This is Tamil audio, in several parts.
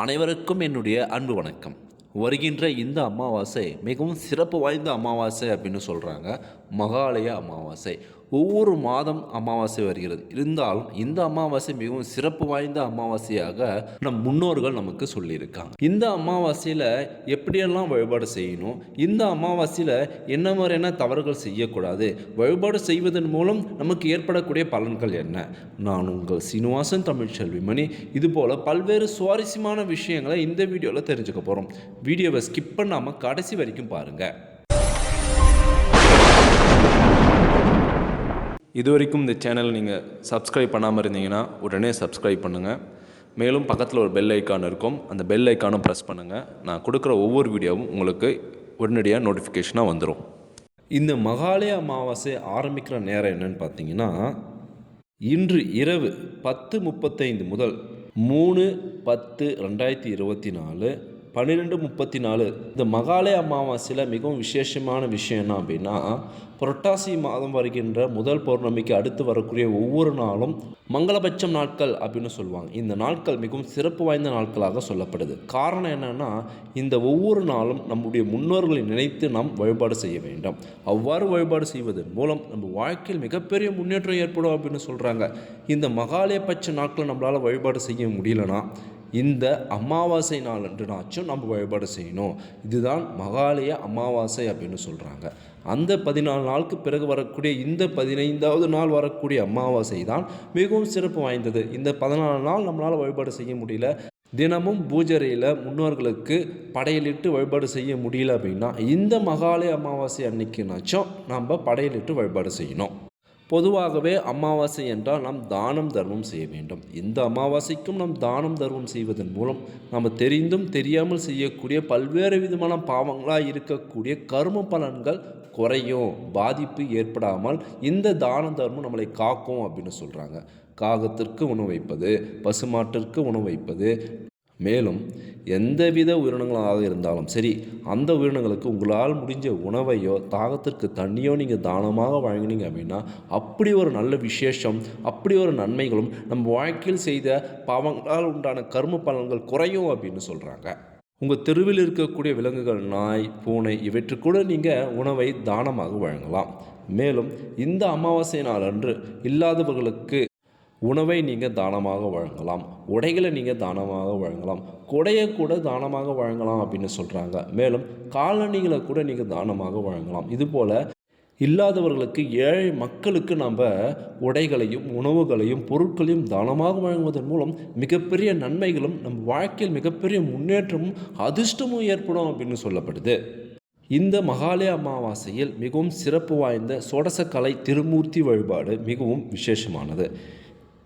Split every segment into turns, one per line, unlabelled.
அனைவருக்கும் என்னுடைய அன்பு வணக்கம். வருகின்ற இந்த அமாவாசை மிகவும் சிறப்பு வாய்ந்த அமாவாசை அப்படின்னு சொல்கிறாங்க மகாலய அமாவாசை. ஒவ்வொரு மாதம் அமாவாசை வருகிறது. இருந்தாலும் இந்த அமாவாசை மிகவும் சிறப்பு வாய்ந்த அமாவாசையாக நம் முன்னோர்கள் நமக்கு சொல்லியிருக்காங்க. இந்த அமாவாசையில் எப்படியெல்லாம் வழிபாடு செய்யணும்? இந்த அமாவாசையில் என்ன மாதிரியான தவறுகள் செய்யக்கூடாது? வழிபாடு செய்வதன் மூலம் நமக்கு ஏற்படக்கூடிய பலன்கள் என்ன? நான் உங்கள் சீனிவாசன் தமிழ் செல்விமணி. இதுபோல் பல்வேறு சுவாரஸ்யமான விஷயங்களை இந்த வீடியோவில் தெரிஞ்சுக்க போகிறோம் வீடியோவை ஸ்கிப் பண்ணாமல் கடைசி வரைக்கும் பாருங்கள்
இது வரைக்கும் இந்த சேனல் நீங்கள் சப்ஸ்கிரைப் பண்ணாமல் இருந்தீங்கன்னா உடனே சப்ஸ்கிரைப் பண்ணுங்கள் மேலும் பக்கத்தில் ஒரு பெல் ஐக்கான் இருக்கும். அந்த பெல் ஐக்கானும் ப்ரெஸ் பண்ணுங்கள் நான் கொடுக்குற ஒவ்வொரு வீடியோவும் உங்களுக்கு உடனடியாக நோட்டிஃபிகேஷனாக வந்துடும்
இந்த மகாலய அமாவாசை ஆரம்பிக்கிற நேரம் என்னன்னு பார்த்தீங்கன்னா இன்று இரவு பத்து முப்பத்தைந்து முதல் மூணு பத்து ரெண்டாயிரத்தி இருபத்தி நாலு பன்னிரெண்டு முப்பத்தி நாலு இந்த மகாலய அமாவாசையில் மிகவும் விசேஷமான விஷயம் என்ன அப்படின்னா புரட்டாசி மாதம் வருகின்ற முதல் பௌர்ணமிக்கு அடுத்து வரக்கூடிய ஒவ்வொரு நாளும் மங்களபட்சம் நாட்கள் அப்படின்னு சொல்லுவாங்க. இந்த நாட்கள் மிகவும் சிறப்பு வாய்ந்த நாட்களாக சொல்லப்படுது. காரணம் என்னென்னா இந்த ஒவ்வொரு நாளும் நம்முடைய முன்னோர்களை நினைத்து நாம் வழிபாடு செய்ய வேண்டும். அவ்வாறு வழிபாடு செய்வதன் மூலம் நம்ம வாழ்க்கையில் மிகப்பெரிய முன்னேற்றம் ஏற்படும் அப்படின்னு சொல்கிறாங்க இந்த மகாலயபட்ச நாட்கள் நம்மளால் வழிபாடு செய்ய முடியலனா இந்த அமாவாசை நாள் அன்றுனாச்சும் நம்ம வழிபாடு செய்யணும். இதுதான் மகாலய அமாவாசை அப்படின்னு சொல்கிறாங்க அந்த பதினாலு நாளுக்கு பிறகு வரக்கூடிய இந்த பதினைந்தாவது நாள் வரக்கூடிய அமாவாசை தான் மிகவும் சிறப்பு வாய்ந்தது. இந்த பதினாலு நாள் நம்மளால் வழிபாடு செய்ய முடியல. தினமும் பூஜரையில் முன்னோர்களுக்கு படையலிட்டு வழிபாடு செய்ய முடியல அப்படின்னா இந்த மகாலய அமாவாசை அன்னைக்குனாச்சும் நம்ம படையலிட்டு வழிபாடு செய்யணும். பொதுவாகவே அமாவாசை என்றால் நாம் தானம் தர்மம் செய்ய வேண்டும். இந்த அமாவாசைக்கும் நாம் தானம் தர்மம் செய்வதன் மூலம் நம்ம தெரிந்தும் தெரியாமல் செய்யக்கூடிய பல்வேறு விதமான பாவங்களாக இருக்கக்கூடிய கர்ம பலன்கள் குறையும். பாதிப்பு ஏற்படாமல் இந்த தான தர்மம் நம்மளை காக்கும் அப்படின்னு சொல்கிறாங்க காகத்திற்கு உணவு வைப்பது பசுமாட்டிற்கு உணவு வைப்பது மேலும் எந்தவித உயிரினங்களாக இருந்தாலும் சரி அந்த உயிரினங்களுக்கு உங்களால் முடிஞ்ச உணவையோ தாகத்திற்கு தண்ணியோ நீங்கள் தானமாக வழங்கினீங்க அப்படின்னா அப்படி ஒரு நல்ல விசேஷம் அப்படி ஒரு நன்மைகளும் நம்ம வாழ்க்கையில் செய்த பாவங்களால் உண்டான கர்ம பலன்கள் குறையும் அப்படின்னு சொல்கிறாங்க உங்கள் தெருவில் இருக்கக்கூடிய விலங்குகள் நாய் பூனை இவற்றுக்கூட நீங்கள் உணவை தானமாக வழங்கலாம். மேலும் இந்த அமாவாசை நாள் அன்று இல்லாதவர்களுக்கு உணவை நீங்கள் தானமாக வழங்கலாம் உடைகளை நீங்கள் தானமாக வழங்கலாம் கொடையை கூட தானமாக வழங்கலாம் அப்படின்னு சொல்கிறாங்க மேலும் காலணிகளை கூட நீங்கள் தானமாக வழங்கலாம். இதுபோல் இல்லாதவர்களுக்கு ஏழை மக்களுக்கு நம்ம உடைகளையும் உணவுகளையும் பொருட்களையும் தானமாக வழங்குவதன் மூலம் மிகப்பெரிய நன்மைகளும் நம் வாழ்க்கையில் மிகப்பெரிய முன்னேற்றமும் அதிர்ஷ்டமும் ஏற்படும் அப்படின்னு சொல்லப்படுது. இந்த மகாலய அமாவாசையில் மிகவும் சிறப்பு வாய்ந்த சோடசக்கலை திருமூர்த்தி வழிபாடு மிகவும் விசேஷமானது.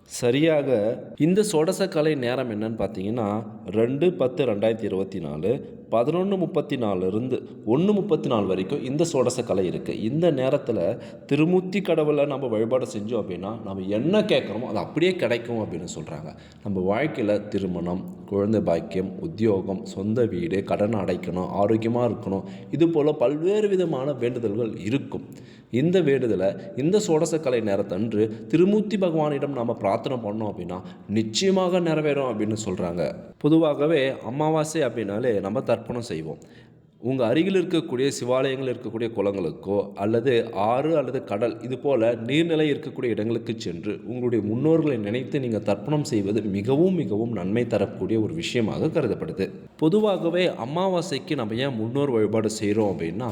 சரியாக இந்த சோடசக்கலை நேரம் என்னன்னு பார்த்தீங்கன்னா ரெண்டு பத்து ரெண்டாயிரத்தி இருபத்தி நாலு பதினொன்று முப்பத்தி நாலுலேருந்து ஒன்று முப்பத்தி நாலு வரைக்கும் இந்த சோடச கலை இருக்குது இந்த நேரத்தில் திருமூர்த்தி கடவுளை நம்ம வழிபாடு செஞ்சோம் அப்படின்னா நம்ம என்ன கேட்குறோமோ அது அப்படியே கிடைக்கும் அப்படின்னு சொல்கிறாங்க நம்ம வாழ்க்கையில் திருமணம் குழந்தை பாக்கியம் உத்தியோகம் சொந்த வீடு கடன் அடைக்கணும் ஆரோக்கியமாக இருக்கணும் இது போல் பல்வேறு விதமான வேண்டுதல்கள் இருக்கும். இந்த வேண்டுதலை இந்த சோடசக்கலை நேரத்தன்று திருமூர்த்தி பகவானிடம் நாம் பிரார்த்தனை பண்ணோம் அப்படின்னா நிச்சயமாக நிறைவேறும் அப்படின்னு சொல்கிறாங்க பொதுவாகவே அமாவாசை அப்படின்னாலே நம்ம தர்ப்பணம் செய்வோம். உங்கள் அருகில் இருக்கக்கூடிய சிவாலயங்கள் இருக்கக்கூடிய குளங்களுக்கோ அல்லது ஆறு அல்லது கடல் இது போல் நீர்நிலை இருக்கக்கூடிய இடங்களுக்கு சென்று உங்களுடைய முன்னோர்களை நினைத்து நீங்கள் தர்ப்பணம் செய்வது மிகவும் மிகவும் நன்மை தரக்கூடிய ஒரு விஷயமாக கருதப்படுது. பொதுவாகவே அமாவாசைக்கு நம்ம ஏன் முன்னோர் வழிபாடு செய்கிறோம் அப்படின்னா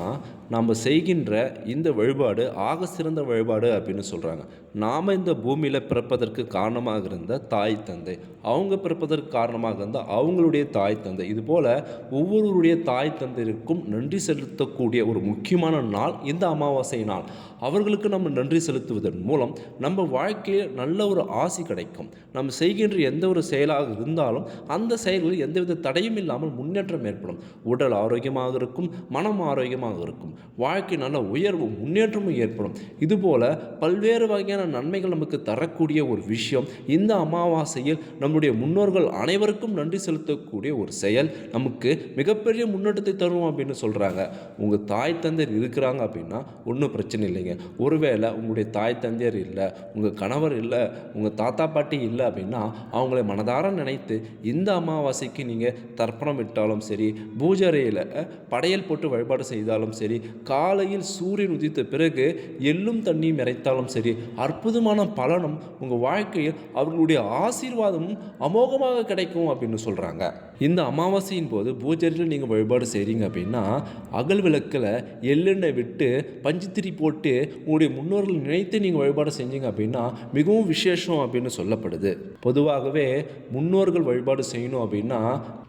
நம்ம செய்கின்ற இந்த வழிபாடு ஆக சிறந்த வழிபாடு அப்படின்னு சொல்கிறாங்க நாம் இந்த பூமியில் பிறப்பதற்கு காரணமாக இருந்த தாய் தந்தை அவங்க பிறப்பதற்கு காரணமாக இருந்த அவங்களுடைய தாய் தந்தை இது போல் ஒவ்வொருவருடைய தாய் தந்தை தந்தைக்கும் நன்றி செலுத்தக்கூடிய ஒரு முக்கியமான நாள் இந்த அமாவாசை நாள். அவர்களுக்கு நம்ம நன்றி செலுத்துவதன் மூலம் நம்ம வாழ்க்கையில் நல்ல ஒரு ஆசி கிடைக்கும். நம்ம செய்கின்ற எந்த ஒரு செயலாக இருந்தாலும் அந்த செயல்களில் எந்தவித தடையும் இல்லாமல் முன்னேற்றம் ஏற்படும். உடல் ஆரோக்கியமாக இருக்கும் மனம் ஆரோக்கியமாக இருக்கும். வாழ்க்கை நல்ல உயர்வும் முன்னேற்றமும் ஏற்படும். இதுபோல் பல்வேறு வகையான நன்மைகள் நமக்கு தரக்கூடிய ஒரு விஷயம் இந்த அமாவாசையில் நம்முடைய முன்னோர்கள் அனைவருக்கும் நன்றி செலுத்தக்கூடிய ஒரு செயல். நமக்கு மிகப்பெரிய முன்னேற்றத்தை தரும் அப்படின்னு சொல்கிறாங்க உங்கள் தாய் தந்தையர் இருக்கிறாங்க அப்படின்னா ஒன்றும் பிரச்சனை இல்லைங்க. ஒருவேளை உங்களுடைய தாய் தந்தையர் இல்லை உங்கள் கணவர் இல்லை உங்கள் தாத்தா பாட்டி இல்லை அப்படின்னா அவங்கள மனதார நினைத்து இந்த அமாவாசைக்கு நீங்கள் தர்ப்பணம் விட்டாலும் சரி பூஜரையில் படையல் போட்டு வழிபாடு செய்தாலும் சரி காலையில் சூரியன் உதித்த பிறகு எள்ளும் தண்ணியும் இறைத்தாலும் சரி அற்புதமான பலனும் உங்கள் வாழ்க்கையில் அவர்களுடைய ஆசீர்வாதமும் அமோகமாக கிடைக்கும் அப்படின்னு சொல்கிறாங்க இந்த அமாவாசையின் போது பூஜரையில் நீங்கள் வழிபாடு செய்கிறீங்க அப்படின்னா அகல் விளக்கில் எள்ளெண்ணெய் விட்டு பஞ்சுத்திரி போட்டு உங்களுடைய முன்னோர்கள் நினைத்து நீங்கள் வழிபாடு செஞ்சீங்க அப்படின்னா மிகவும் விசேஷம் அப்படின்னு சொல்லப்படுது. பொதுவாகவே முன்னோர்கள் வழிபாடு செய்யணும் அப்படின்னா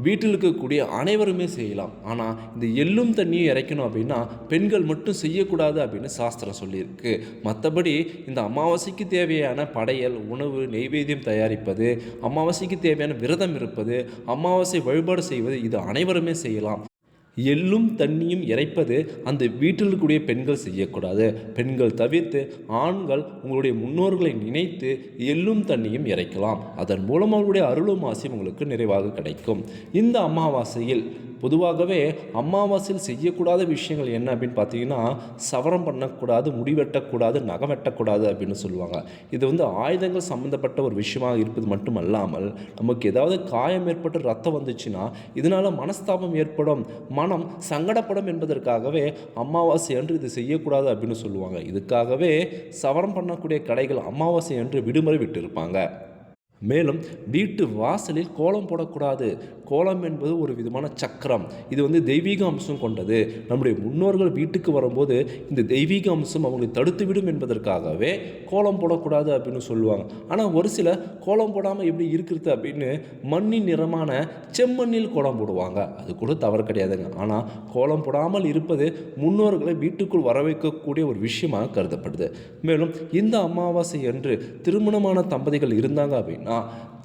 வீட்டில் இருக்கக்கூடிய அனைவருமே செய்யலாம். ஆனால் இந்த எள்ளும் தண்ணியும் இறைக்கணும் அப்படின்னா பெண்கள் மட்டும் செய்யக்கூடாது அப்படின்னு சாஸ்திரம் சொல்லியிருக்கு. மற்றபடி இந்த அமாவாசைக்கு தேவையான படையல் உணவு நெய்வேத்தியம் தயாரிப்பது அமாவாசைக்கு தேவையான விரதம் இருப்பது அமாவாசை வழிபாடு செய்வது இது அனைவருமே செய்யலாம். எள்ளும் தண்ணியும் இறைப்பது அந்த வீட்டில் இருக்கக்கூடிய பெண்கள் செய்யக்கூடாது. பெண்கள் தவிர்த்து ஆண்கள் உங்களுடைய முன்னோர்களை நினைத்து எள்ளும் தண்ணியும் இறைக்கலாம். அதன் மூலம் அவருடைய அருளும் ஆசையும் உங்களுக்கு நிறைவாக கிடைக்கும். இந்த அமாவாசையில் பொதுவாகவே அமாவாசையில் செய்யக்கூடாத விஷயங்கள் என்ன அப்படின்னு பார்த்தீங்கன்னா சவரம் பண்ணக்கூடாது முடி வெட்டக்கூடாது நகம் வெட்டக்கூடாது அப்படின்னு சொல்லுவாங்க. இது வந்து ஆயுதங்கள் சம்மந்தப்பட்ட ஒரு விஷயமாக இருப்பது மட்டும் அல்லாமல் நமக்கு ஏதாவது காயம் ஏற்பட்டு ரத்தம் வந்துச்சுன்னா இதனால் மனஸ்தாபம் ஏற்படும் மனம் சங்கடப்படும் என்பதற்காகவே அமாவாசை அன்று இது செய்யக்கூடாது அப்படின்னு சொல்லுவாங்க. இதுக்காகவே சவரம் பண்ணக்கூடிய கடைகள் அமாவாசை அன்று விடுமுறை விட்டிருப்பாங்க. மேலும் வீட்டு வாசலில் கோலம் போடக்கூடாது கோலம் என்பது ஒரு விதமான சக்கரம். இது வந்து தெய்வீக அம்சம் கொண்டது. நம்முடைய முன்னோர்கள் வீட்டுக்கு வரும்போது இந்த தெய்வீக அம்சம் அவங்களை தடுத்துவிடும் என்பதற்காகவே கோலம் போடக்கூடாது அப்படின்னு சொல்லுவாங்க. ஆனால் ஒரு சில கோலம் போடாமல் எப்படி இருக்கிறது அப்படின்னு மண்ணின் நிறமான செம்மண்ணில் கோலம் போடுவாங்க. அது கூட தவறு கிடையாதுங்க. ஆனால் கோலம் போடாமல் இருப்பது முன்னோர்களை வீட்டுக்குள் வர வைக்கக்கூடிய ஒரு விஷயமாக கருதப்படுது. மேலும் இந்த அமாவாசை அன்று திருமணமான தம்பதிகள் இருந்தாங்க அப்படின்னா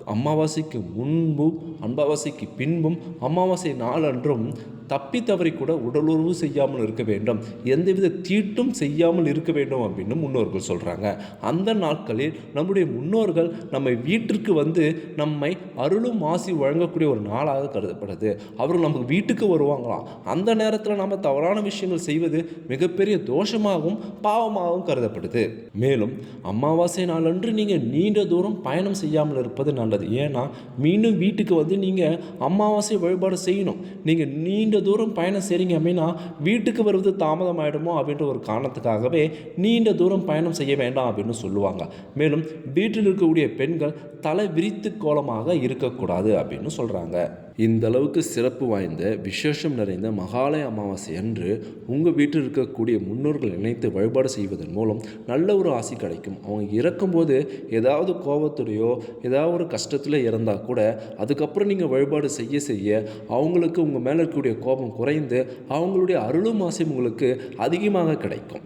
அமாவாசைக்கு முன்பும் அமாவாசைக்கு பின்பும் அமாவாசை நாளன்றும் தப்பி தவறி கூட உடலுறவு செய்யாமல் இருக்க வேண்டும். எந்தவித தீட்டும் செய்யாமல் இருக்க வேண்டும் அப்படின்னு முன்னோர்கள் சொல்கிறாங்க அந்த நாட்களில் நம்முடைய முன்னோர்கள் நம்மை வீட்டிற்கு வந்து நம்மை அருளும் ஆசி வழங்கக்கூடிய ஒரு நாளாக கருதப்படுது. அவர்கள் நமக்கு வீட்டுக்கு வருவாங்களாம். அந்த நேரத்தில் நம்ம தவறான விஷயங்கள் செய்வது மிகப்பெரிய தோஷமாகவும் பாவமாகவும் கருதப்படுது. மேலும் அமாவாசை நாளன்று நீங்கள் நீண்ட தூரம் பயணம் செய்யாமல் இருப்பது நல்லது. ஏன்னா மீண்டும் வீட்டுக்கு வந்து நீங்கள் அமாவாசை வழிபாடு செய்யணும். நீங்கள் நீண்ட தூரம் பயணம் செய்கிறீங்க அப்படின்னா வீட்டுக்கு வருவது தாமதம் ஆகிடுமோ அப்படின்ற ஒரு காரணத்துக்காகவே நீண்ட தூரம் பயணம் செய்ய வேண்டாம் அப்படின்னு சொல்லுவாங்க. மேலும் வீட்டில் இருக்கக்கூடிய பெண்கள் தலை விரித்து கோலமாக இருக்கக்கூடாது அப்படின்னு சொல்கிறாங்க இந்த அளவுக்கு சிறப்பு வாய்ந்த விசேஷம் நிறைந்த மகாலய அமாவாசை அன்று உங்கள் வீட்டில் இருக்கக்கூடிய முன்னோர்கள் நினைத்து வழிபாடு செய்வதன் மூலம் நல்ல ஒரு ஆசி கிடைக்கும். அவங்க இறக்கும்போது ஏதாவது கோபத்துடையோ ஏதாவது ஒரு கஷ்டத்தில் இறந்தால் கூட அதுக்கப்புறம் நீங்கள் வழிபாடு செய்ய செய்ய அவங்களுக்கு உங்கள் மேலே இருக்கக்கூடிய கோபம் குறைந்து அவங்களுடைய அருளும் ஆசையும் உங்களுக்கு அதிகமாக கிடைக்கும்.